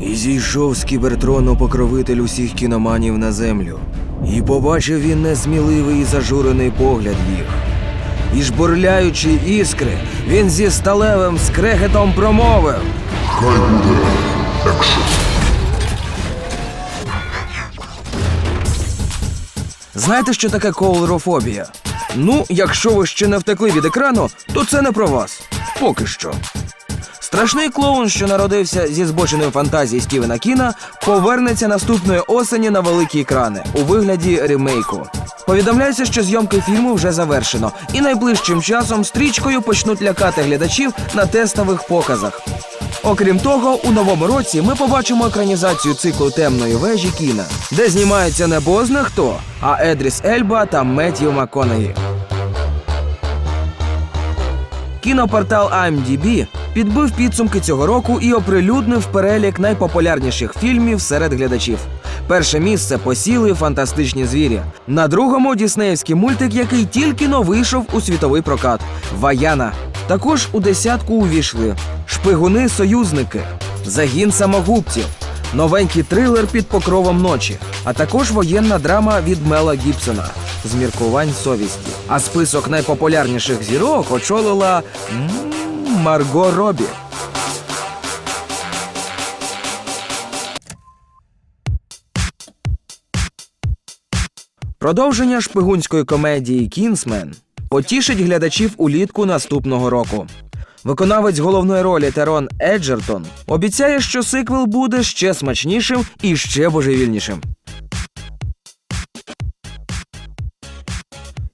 І зійшов з кібертрону покровитель усіх кіноманів на землю. І побачив він несміливий і зажурений погляд їх. І жбурляючи іскри, він зі сталевим скрегетом промовив. Хай буде екшен. Знаєте, що таке коулерофобія? Ну, якщо ви ще не втекли від екрану, то це не про вас. Поки що. Страшний клоун, що народився зі збоченої фантазії Стівена Кіна, повернеться наступної осені на великі екрани у вигляді ремейку. Повідомляється, що зйомки фільму вже завершено, і найближчим часом стрічкою почнуть лякати глядачів на тестових показах. Окрім того, у новому році ми побачимо екранізацію циклу темної вежі кіна, де знімається не бозна хто, а Едріс Ельба та Меттью МакКонахі. Кінопортал IMDb підбив підсумки цього року і оприлюднив перелік найпопулярніших фільмів серед глядачів. Перше місце посіли фантастичні звірі. На другому діснеївський мультик, який тільки но вийшов у світовий прокат Ваяна. Також у десятку увійшли Шпигуни-союзники, Загін самогубців, новенький трилер під покровом ночі, а також воєнна драма від Мела Гібсона з міркувань совісті. А список найпопулярніших зірок очолила Марго Робі. Продовження шпигунської комедії Кінсмен потішить глядачів улітку наступного року. Виконавець головної ролі Терон Еджертон обіцяє, що сиквел буде ще смачнішим і ще божевільнішим.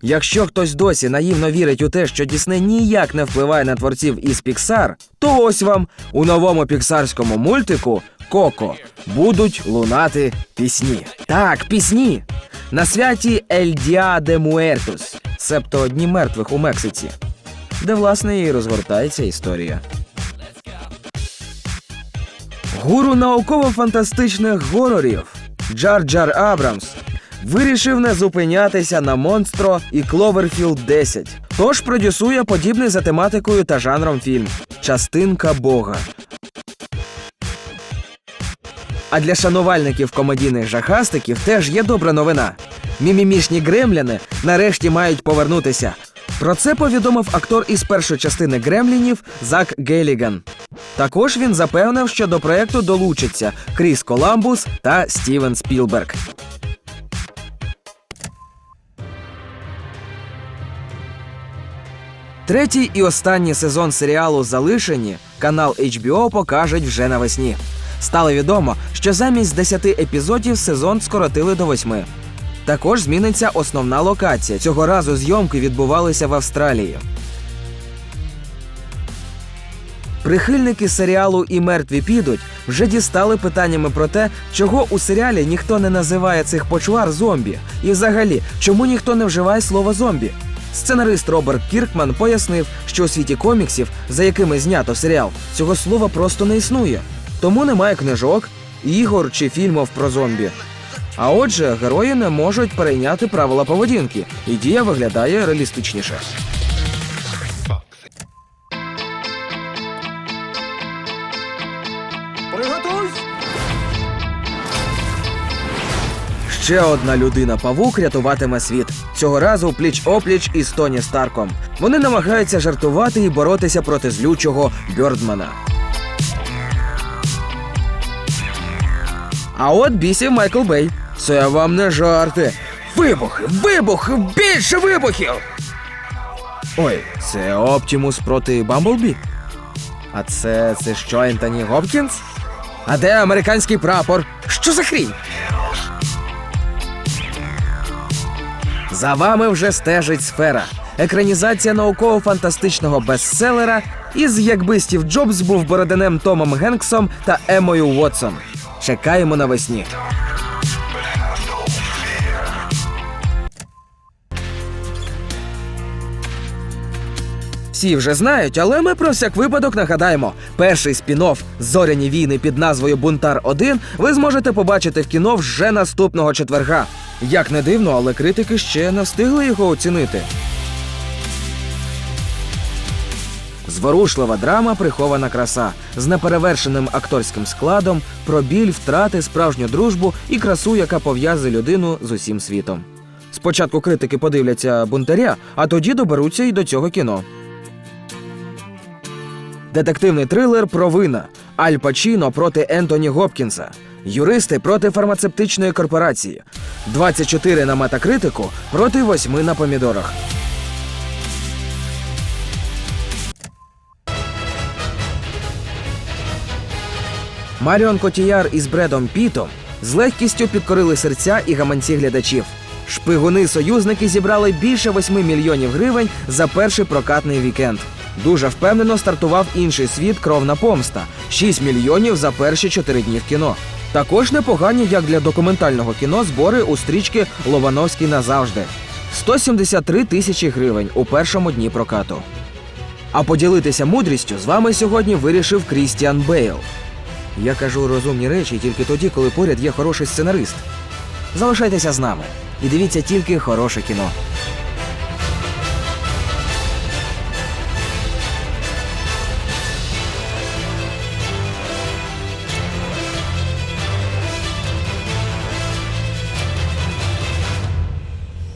Якщо хтось досі наївно вірить у те, що Дісней ніяк не впливає на творців із Піксар, то ось вам у новому піксарському мультику Коко будуть лунати пісні. Так, пісні. На святі Ель Діа де Муертус, себто Дні мертвих у Мексиці, де власне і розгортається історія. Гуру науково-фантастичних горорів Джар Джар Абрамс вирішив не зупинятися на Монстро і Кловерфілд 10. Тож продюсує подібний за тематикою та жанром фільм Частинка Бога. А для шанувальників комедійних жахастиків теж є добра новина. Мімімішні гремляни нарешті мають повернутися. Про це повідомив актор із першої частини Гремлінів Зак Геліган. Також він запевнив, що до проекту долучаться Кріс Коламбус та Стівен Спілберг. Третій і останній сезон серіалу Залишені канал HBO покажуть вже навесні. Стало відомо, що замість 10 епізодів сезон скоротили до 8. Також зміниться основна локація. Цього разу зйомки відбувалися в Австралії. Прихильники серіалу і мертві підуть вже дістали питаннями про те, чого у серіалі ніхто не називає цих почвар зомбі, і взагалі, чому ніхто не вживає слово зомбі. Сценарист Роберт Кіркман пояснив, що у світі коміксів, за якими знято серіал, цього слова просто не існує. Тому немає книжок, ігор чи фільмів про зомбі. А отже, герої не можуть перейняти правила поведінки, і дія виглядає реалістичніше. Приготуйсь! Ще одна людина павук рятуватиме світ. Цього разу пліч опліч із Тоні Старком. Вони намагаються жартувати і боротися проти злючого Бьордмана. А от бісів Майкл Бей. Це вам не жарти. Вибухи, вибухи, більше вибухів. Ой, це Оптімус проти Бамблбі. А це це що, Ентоні Гопкінс? А де американський прапор? Що за хрінь? За вами вже стежить сфера. Екранізація науково-фантастичного бестселера із якби Стів Джобс був бороденем Томом Генксом та Емою Уотсон. Чекаємо навесні. Всі вже знають, але ми про всяк випадок нагадаємо: перший спін-офф Зоряні війни під назвою Бунтар 1 ви зможете побачити в кіно вже наступного четверга. Як не дивно, але критики ще не встигли його оцінити. Зворушлива драма прихована краса з неперевершеним акторським складом, про біль, втрати, справжню дружбу і красу, яка пов'язує людину з усім світом. Спочатку критики подивляться бунтаря, а тоді доберуться і до цього кіно. Детективний трилер Провина Аль Пачіно проти Ентоні Гопкінса. Юристи проти фармацевтичної корпорації. 24 на метакритику проти 8 на помідорах. Маріон Котіяр із Бредом Пітом з легкістю підкорили серця і гаманці глядачів. Шпигуни-союзники зібрали більше 8 мільйонів гривень за перший прокатний вікенд. Дуже впевнено стартував інший світ Кровна помста 6 мільйонів за перші 4 дні в кіно. Також непогані, як для документального кіно, збори у стрічки Лобановський назавжди 173 тисячі гривень у першому дні прокату. А поділитися мудрістю з вами сьогодні вирішив Крістіан Бейл. Я кажу розумні речі тільки тоді, коли поряд є хороший сценарист. Залишайтеся з нами і дивіться тільки хороше кіно.